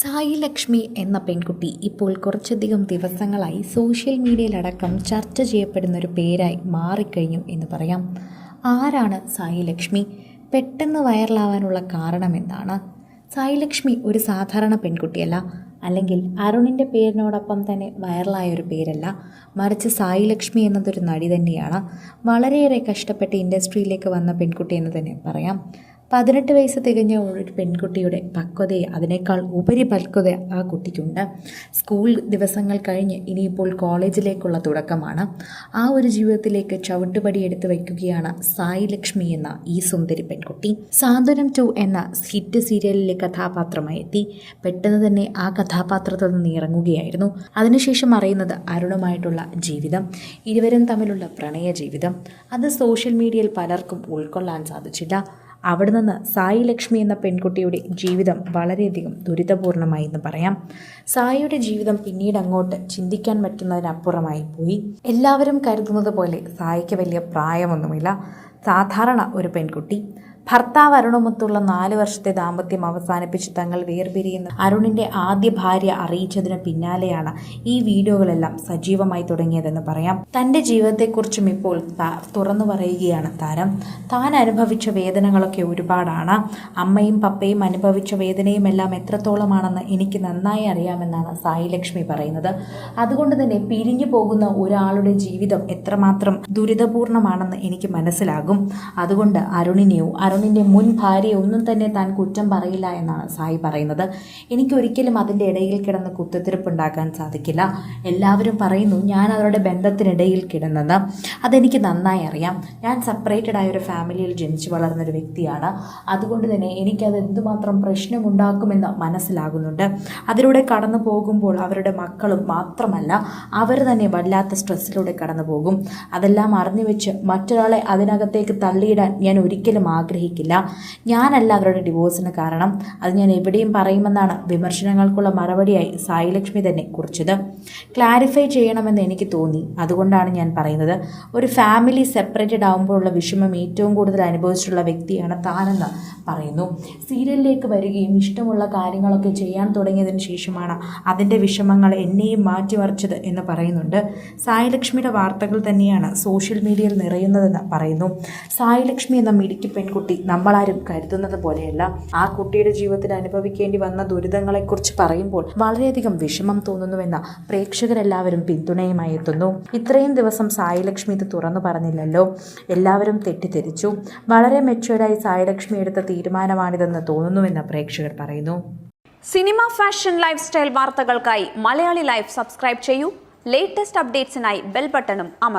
സായി ലക്ഷ്മി എന്ന പെൺകുട്ടി ഇപ്പോൾ കുറച്ചധികം ദിവസങ്ങളായി സോഷ്യൽ മീഡിയയിലടക്കം ചർച്ച ചെയ്യപ്പെടുന്ന ഒരു പേരായി മാറിക്കഴിഞ്ഞു എന്ന് പറയാം. ആരാണ് സായി ലക്ഷ്മി? പെട്ടെന്ന് വൈറലാവാനുള്ള കാരണം എന്താണ്? സായി ലക്ഷ്മി ഒരു സാധാരണ പെൺകുട്ടിയല്ല അല്ലെങ്കിൽ അരുണിന്റെ പേരിനോടൊപ്പം തന്നെ വൈറലായ ഒരു പേരല്ല. മറിച്ച് സായി ലക്ഷ്മി എന്നതൊരു നടി തന്നെയാണ്. വളരെയേറെ കഷ്ടപ്പെട്ട് ഇൻഡസ്ട്രിയിലേക്ക് വന്ന പെൺകുട്ടി എന്ന് തന്നെ പറയാം. പതിനെട്ട് വയസ്സ് തികഞ്ഞ ഒരു പെൺകുട്ടിയുടെ പക്വതയെ അതിനേക്കാൾ ഉപരി പക്വത ആ കുട്ടിക്കുണ്ട്. സ്കൂൾ ദിവസങ്ങൾ കഴിഞ്ഞ് ഇനിയിപ്പോൾ കോളേജിലേക്കുള്ള തുടക്കമാണ്. ആ ഒരു ജീവിതത്തിലേക്ക് ചവിട്ടുപടി എടുത്തു വയ്ക്കുകയാണ് സായി ലക്ഷ്മി എന്ന ഈ സുന്ദരി പെൺകുട്ടി. സാന്ത്വനം ടു എന്ന ഹിറ്റ് സീരിയലിലെ കഥാപാത്രമായി എത്തി. പെട്ടെന്ന് തന്നെ ആ കഥാപാത്രത്തിൽ നിന്ന് ഇറങ്ങുകയായിരുന്നു. അതിനുശേഷം അറിയുന്നത് അരുണുമായിട്ടുള്ള ജീവിതം ഇരുവരും തമ്മിലുള്ള പ്രണയ ജീവിതം. അത് സോഷ്യൽ മീഡിയയിൽ പലർക്കും ഉൾക്കൊള്ളാൻ സാധിച്ചില്ല. അവിടെ നിന്ന് സായി ലക്ഷ്മി എന്ന പെൺകുട്ടിയുടെ ജീവിതം വളരെയധികം ദുരിതപൂർണമായി എന്ന് പറയാം. സായിയുടെ ജീവിതം പിന്നീട് അങ്ങോട്ട് ചിന്തിക്കാൻ പറ്റുന്നതിനപ്പുറമായി പോയി. എല്ലാവരും കരുതുന്നത് പോലെ സായിക്ക് വലിയ പ്രായമൊന്നുമില്ല. സാധാരണ ഒരു പെൺകുട്ടി. ഭർത്താവ് അരുണുമൊത്തുള്ള നാല് വർഷത്തെ ദാമ്പത്യം അവസാനിപ്പിച്ച് തങ്ങൾ വേർപിരിയുന്ന അരുണിന്റെ ആദ്യ ഭാര്യ അറിയിച്ചതിന് പിന്നാലെയാണ് ഈ വീഡിയോകളെല്ലാം സജീവമായി തുടങ്ങിയതെന്ന് പറയാം. തന്റെ ജീവിതത്തെക്കുറിച്ചും ഇപ്പോൾ തുറന്നു പറയുകയാണ് താരം. താൻ അനുഭവിച്ച വേദനകളൊക്കെ ഒരുപാടാണ്. അമ്മയും പപ്പയും അനുഭവിച്ച വേദനയും എല്ലാം എത്രത്തോളമാണെന്ന് എനിക്ക് നന്നായി അറിയാമെന്നാണ് സായി ലക്ഷ്മി പറയുന്നത്. അതുകൊണ്ട് തന്നെ പിരിഞ്ഞു പോകുന്ന ഒരാളുടെ ജീവിതം എത്രമാത്രം ദുരിതപൂർണമാണെന്ന് എനിക്ക് മനസ്സിലാകും. അതുകൊണ്ട് അരുണിനെയോ അരുണിന്റെ മുൻ ഭാര്യയെ ഒന്നും തന്നെ താൻ കുറ്റം പറയില്ല എന്നാണ് സായി പറയുന്നത്. എനിക്കൊരിക്കലും അതിന്റെ ഇടയിൽ കിടന്ന് കുത്തിത്തിരിപ്പുണ്ടാക്കാൻ സാധിക്കില്ല. എല്ലാവരും പറയുന്നു ഞാൻ അവരുടെ ബന്ധത്തിനിടയിൽ കിടന്നത്. അതെനിക്ക് നന്നായി അറിയാം. ഞാൻ സെപ്പറേറ്റഡ് ആയ ഒരു ഫാമിലിയിൽ ജനിച്ചു വളർന്ന ഒരു വ്യക്തിയാണ്. അതുകൊണ്ട് തന്നെ എനിക്കത് എന്തുമാത്രം പ്രശ്നമുണ്ടാക്കുമെന്ന് മനസ്സിലാകുന്നുണ്ട്. അതിലൂടെ കടന്നു പോകുമ്പോൾ അവരുടെ മക്കളും മാത്രമല്ല അവർ തന്നെ വല്ലാത്ത സ്ട്രെസ്സിലൂടെ കടന്നു പോകും. അതെല്ലാം അറിഞ്ഞു വെച്ച് മറ്റൊരാളെ അതിനകത്തേക്ക് തള്ളിയിടാൻ ഞാൻ ഒരിക്കലും ആഗ്രഹിക്കില്ല ഞാനല്ല അവരുടെ ഡിവോഴ്സിന് കാരണം. അത് ഞാൻ എവിടെയും പറയുമെന്നാണ് വിമർശനങ്ങൾക്കുള്ള മറുപടിയായി സായി ലക്ഷ്മി തന്നെ കുറിച്ചത്. ക്ലാരിഫൈ ചെയ്യണമെന്ന് എനിക്ക് തോന്നി. അതുകൊണ്ടാണ് ഞാൻ പറയുന്നത്. ഒരു ഫാമിലി സെപ്പറേറ്റഡ് ആകുമ്പോഴുള്ള വിഷമം ഏറ്റവും കൂടുതൽ അനുഭവിച്ചിട്ടുള്ള വ്യക്തിയാണ് താനെന്ന് പറയുന്നു. സീരിയലിലേക്ക് വരികയും ഇഷ്ടമുള്ള കാര്യങ്ങളൊക്കെ ചെയ്യാൻ തുടങ്ങിയതിന് ശേഷമാണ് അതിന്റെ വിഷമങ്ങൾ എന്നെയും മാറ്റിമറിച്ചത് എന്ന് പറയുന്നുണ്ട്. സായി ലക്ഷ്മിയുടെ വാർത്തകൾ തന്നെയാണ് സോഷ്യൽ മീഡിയയിൽ നിറയുന്നതെന്ന് പറയുന്നു. സായി ലക്ഷ്മി എന്ന മിടുക്കി പെൺകുട്ടി നമ്മളാരും കരുതുന്നത് പോലെയല്ല. ആ കുട്ടിയുടെ ജീവിതത്തിൽ അനുഭവിക്കേണ്ടി വന്ന ദുരിതങ്ങളെക്കുറിച്ച് പറയുമ്പോൾ വളരെയധികം വിഷമം തോന്നുന്നുവെന്ന പ്രേക്ഷകരെല്ലാവരും പിന്തുണയുമായി എത്തുന്നു. ഇത്രയും ദിവസം സായിലക്ഷ്മി ഇത് തുറന്നു പറഞ്ഞില്ലല്ലോ. എല്ലാവരും തെറ്റിദ്ധരിച്ചു. വളരെ മെച്ചുവറായി സായിലക്ഷ്മി എടുത്ത തീരുമാനമാണിതെന്ന് തോന്നുന്നുവെന്ന് പ്രേക്ഷകർ പറയുന്നു. സിനിമ ഫാഷൻ ലൈഫ് സ്റ്റൈൽ വാർത്തകൾക്കായി മലയാളി ലൈഫ് സബ്സ്ക്രൈബ് ചെയ്യൂ. ലേറ്റസ്റ്റ് അപ്ഡേറ്റ്സിനായി ബെൽ ബട്ടണും അമർ